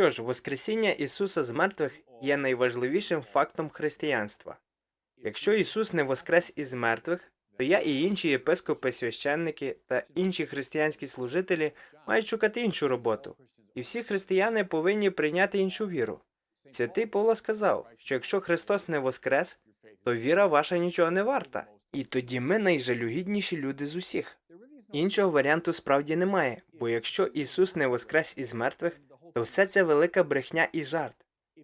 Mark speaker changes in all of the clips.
Speaker 1: Що ж, Воскресіння Ісуса з мертвих є найважливішим фактом християнства. Якщо Ісус не воскрес із мертвих, то я і інші єпископи, священники та інші християнські служителі мають шукати іншу роботу. І всі християни повинні прийняти іншу віру. Святий Павло сказав, що якщо Христос не воскрес, то віра ваша нічого не варта. І тоді ми найжалюгідніші люди з усіх. Іншого варіанту справді немає, бо якщо Ісус не воскрес із мертвих, то все це велика брехня і жарт.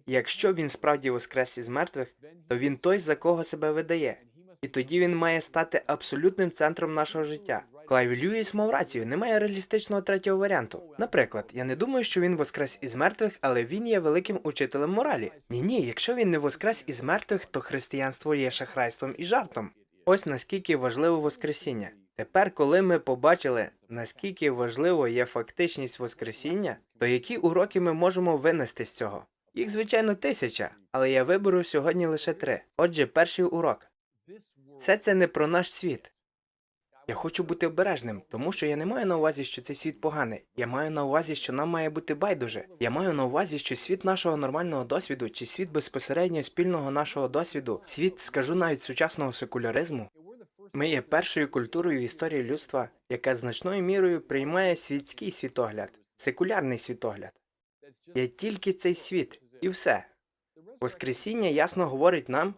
Speaker 1: Якщо він справді воскрес із мертвих, то він той, за кого себе видає, і тоді він має стати абсолютним центром нашого життя. Клайв Льюіс мав рацію, немає реалістичного третього варіанту. Наприклад, я не думаю, що він воскрес із мертвих, але він є великим учителем моралі. Ні, ні, якщо він не воскрес із мертвих, то християнство є шахрайством і жартом. Ось наскільки важливо Воскресіння. Тепер, коли ми побачили, наскільки важливо є фактичність Воскресіння, то які уроки ми можемо винести з цього? Їх, звичайно, тисяча, але я виберу сьогодні лише три. Отже, перший урок. Все це не про наш світ. Я хочу бути обережним, тому що я не маю на увазі, що цей світ поганий. Я маю на увазі, що нам має бути байдуже. Я маю на увазі, що світ нашого нормального досвіду чи світ безпосередньо спільного нашого досвіду, світ, скажу навіть сучасного секуляризму. Ми є першою культурою в історії людства, яка значною мірою приймає світський світогляд, секулярний світогляд. Є тільки цей світ, і все. Воскресіння ясно говорить нам,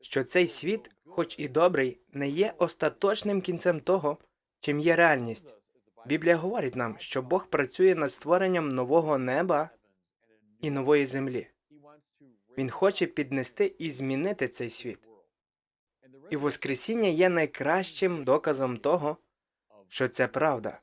Speaker 1: що цей світ, хоч і добрий, не є остаточним кінцем того, чим є реальність. Біблія говорить нам, що Бог працює над створенням нового неба і нової землі. Він хоче піднести і змінити цей світ. І Воскресіння є найкращим доказом того, що це правда.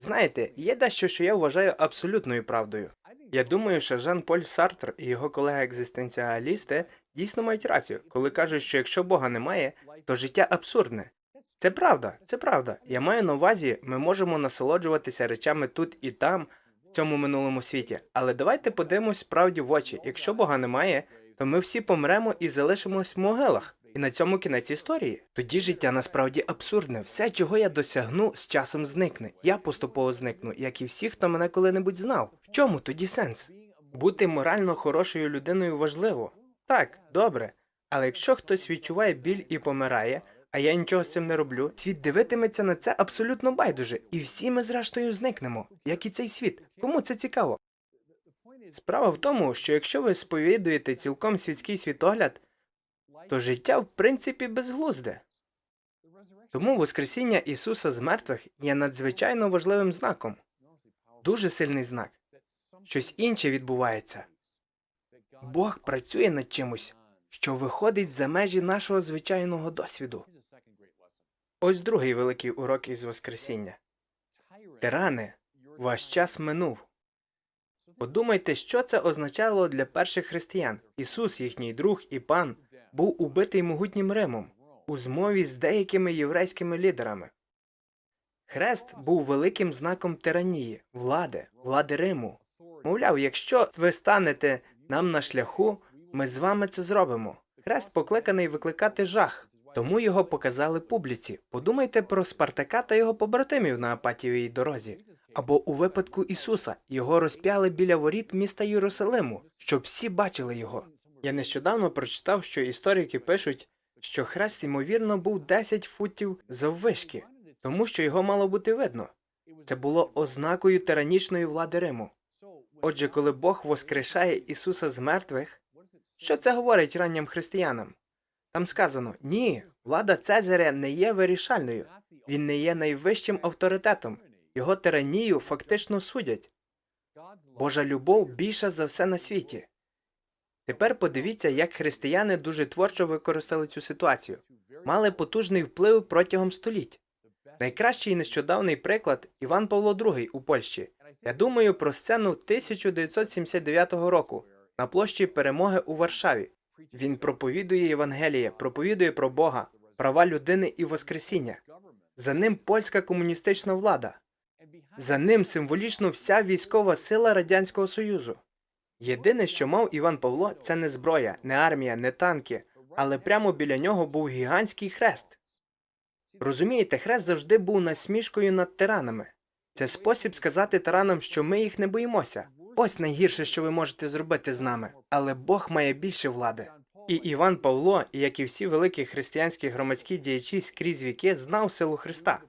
Speaker 1: Знаєте, є дещо, що я вважаю абсолютною правдою. Я думаю, що Жан Поль Сартр і його колеги-екзистенціалісти дійсно мають рацію, коли кажуть, що якщо Бога немає, то життя абсурдне. Це правда, це правда. Я маю на увазі, ми можемо насолоджуватися речами тут і там, в цьому минулому світі. Але давайте подивимось правді в очі. Якщо Бога немає, то ми всі помремо і залишимось в могилах. І на цьому кінець історії. Тоді життя насправді абсурдне. Все, чого я досягну, з часом зникне. Я поступово зникну, як і всі, хто мене коли-небудь знав. В чому тоді сенс? Бути морально хорошою людиною важливо. Так, добре. Але якщо хтось відчуває біль і помирає, а я нічого з цим не роблю, світ дивитиметься на це абсолютно байдуже, і всі ми зрештою зникнемо, як і цей світ. Кому це цікаво? Справа в тому, що якщо ви сповідуєте цілком світський світогляд, то життя в принципі безглузде. Тому Воскресіння Ісуса з мертвих є надзвичайно важливим знаком, дуже сильний знак. Щось інше відбувається. Бог працює над чимось, що виходить за межі нашого звичайного досвіду. Ось другий великий урок із Воскресіння. Тирани, ваш час минув. Подумайте, що це означало для перших християн. Ісус, їхній друг і пан, був убитий могутнім Римом у змові з деякими єврейськими лідерами. Хрест був великим знаком тиранії, влади, влади Риму. Мовляв, якщо ви станете нам на шляху, ми з вами це зробимо. Хрест покликаний викликати жах, тому його показали публіці. Подумайте про Спартака та його побратимів на Апатієвій дорозі. Або у випадку Ісуса його розп'яли біля воріт міста Єрусалиму, щоб всі бачили його. Я нещодавно прочитав, що історики пишуть, що хрест, ймовірно, був 10 футів заввишки, тому що його мало бути видно. Це було ознакою тиранічної влади Риму. Отже, коли Бог воскрешає Ісуса з мертвих, що це говорить раннім християнам? Там сказано: ні, влада Цезаря не є вирішальною, він не є найвищим авторитетом, його тиранію фактично судять. Божа любов більша за все на світі. Тепер подивіться, як християни дуже творчо використали цю ситуацію, мали потужний вплив протягом століть. Найкращий нещодавний приклад Іван Павло II у Польщі. Я думаю про сцену 1979 року на площі Перемоги у Варшаві. Він проповідує Євангеліє, проповідує про Бога, права людини і Воскресіння. За ним польська комуністична влада. За ним символічно вся військова сила Радянського Союзу. Єдине, що мав Іван Павло, це не зброя, не армія, не танки, але прямо біля нього був гігантський хрест. Розумієте, хрест завжди був насмішкою над тиранами. Це спосіб сказати тиранам, що ми їх не боїмося. ось найгірше, що ви можете зробити з нами. Але Бог має більше влади. І Іван Павло, як і всі великі християнські громадські діячі скрізь віки, знав силу Христа.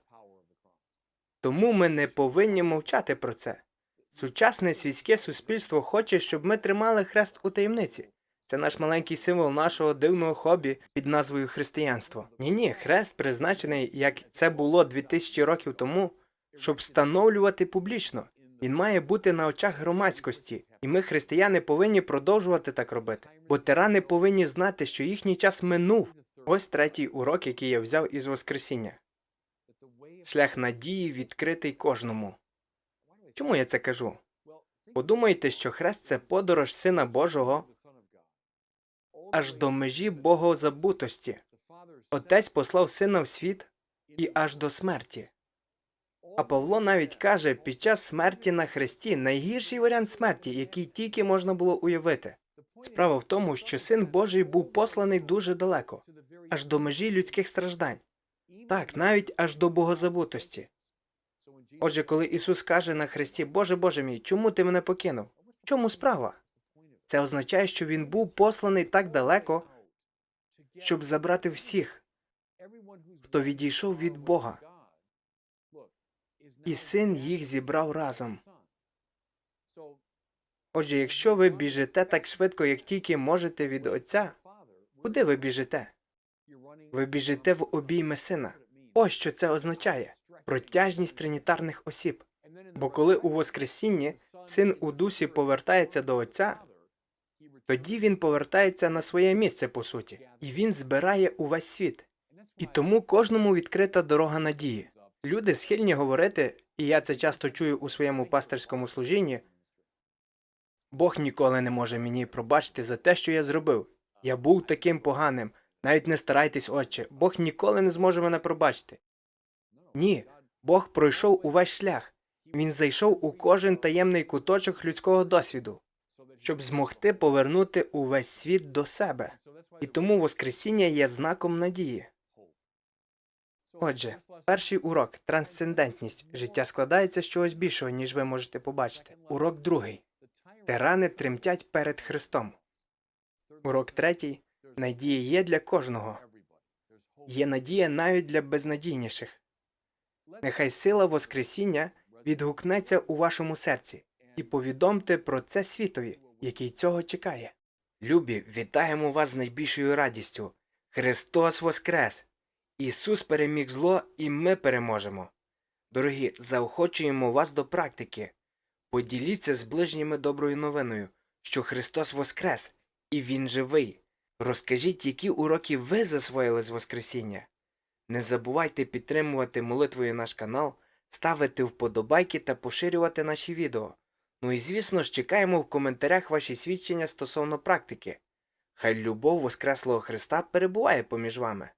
Speaker 1: Тому ми не повинні мовчати про це. Сучасне світське суспільство хоче, щоб ми тримали хрест у таємниці. Це наш маленький символ нашого дивного хобі під назвою християнство. Ні, ні, хрест призначений, як це було 2000 років тому, щоб встановлювати публічно. Він має бути на очах громадськості, і ми, християни, повинні продовжувати так робити. Бо тирани повинні знати, що їхній час минув. Ось третій урок, який я взяв із Воскресіння. Шлях надії відкритий кожному. Чому я це кажу? Подумайте, що хрест це подорож Сина Божого аж до межі богозабутості. Отець послав сина в світ і аж до смерті. А Павло навіть каже, під час смерті на хресті найгірший варіант смерті, який тільки можна було уявити. Справа в тому, що син Божий був посланий дуже далеко, аж до межі людських страждань, так, навіть аж до богозабутості. Отже, коли Ісус каже на хресті, Боже Боже мій, чому ти мене покинув? В чому справа? Це означає, що він був посланий так далеко, щоб забрати всіх, хто відійшов від Бога, і син їх зібрав разом. Отже, якщо ви біжите так швидко, як тільки можете від Отця, куди ви біжите? Ви біжите в обійми сина. Ось що це означає протяжність тринітарних осіб. Бо коли у Воскресінні син у дусі повертається до Отця, тоді він повертається на своє місце по суті, і він збирає увесь світ. І тому кожному відкрита дорога надії. Люди схильні говорити, і я це часто чую у своєму пастирському служінні. Бог ніколи не може мені пробачити за те, що я зробив. Я був таким поганим. Навіть не старайтесь, отче, Бог ніколи не зможе мене пробачити. Ні, Бог пройшов увесь шлях. Він зайшов у кожен таємний куточок людського досвіду, щоб змогти повернути увесь світ до себе. І тому Воскресіння є знаком надії. Отже, перший урок трансцендентність. Життя складається з чогось більшого, ніж ви можете побачити. Урок другий. Тирани тремтять перед Христом. Урок третій. Надія є для кожного. Є надія навіть для безнадійніших. Нехай сила Воскресіння відгукнеться у вашому серці і повідомте про це світові, який цього чекає. Любі, вітаємо вас з найбільшою радістю. Христос Воскрес! Ісус переміг зло, і ми переможемо. Дорогі, заохочуємо вас до практики. Поділіться з ближніми доброю новиною, що Христос Воскрес, і Він живий. Розкажіть, які уроки ви засвоїли з Воскресіння. Не забувайте підтримувати молитвою наш канал, ставити вподобайки та поширювати наші відео. Ну і звісно ж чекаємо в коментарях ваші свідчення стосовно практики. Хай любов Воскреслого Христа перебуває поміж вами.